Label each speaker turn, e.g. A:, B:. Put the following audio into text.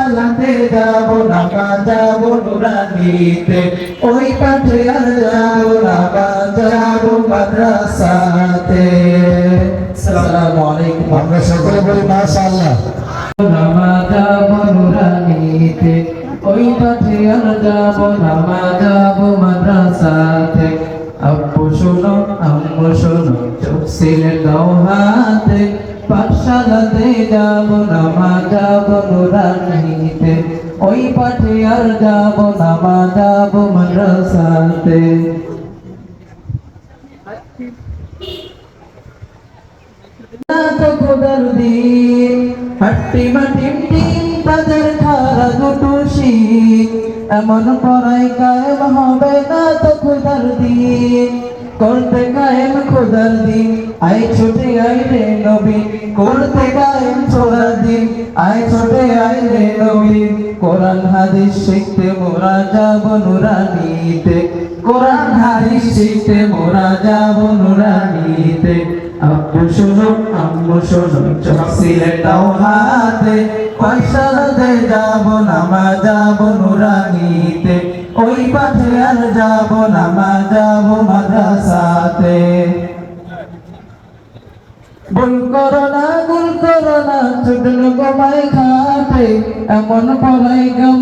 A: পাঠশালাতে যাব না যাব নুরানিতে। ওই পাঠে আর যাব না যাব মাদ্রাসাতে। আসসালামু আলাইকুম।
B: আমরা সকলে বলি মাশাআল্লাহ।
A: নামা যাব নুরানিতে। ওই পাঠে আর যাব না মা যাব মাদ্রাসাতে। আব্বু শোনো আম্মু শোনো চোখ সিলে দাও হাতে। পাঠশালাতে যাব না, মা যাব নুরানিতে। ওই পাঠে আর যাব না, মা যাব মাদ্রাসাতে। হাট্টি মাটিম টিম তাদের খারা দুটো এমন পড়াই কায়েম করতে কায়েম খোদার দিন। আই ছোটে আই রে নবী, করতে কায়েম ছোড়ার দিন। আই ছোটে আই রে নবী, কোরআন, হাদিস শিখতে মোরা যাব নুরানিতে। কোরআন, হাদিস শিখতে মোরা যাব নুরানিতে। আব্বু শোনো, আম্মু শোনো, চোখ সিলেটাও হাতে। পয়সা দে, যাব না, মা, যাব নুরানিতে। যাব না, মা যাব মাদ্রাসাতে। ভুল করো না ভুল করো না ছোট গমায় খাটে এমন পড়াই কেমন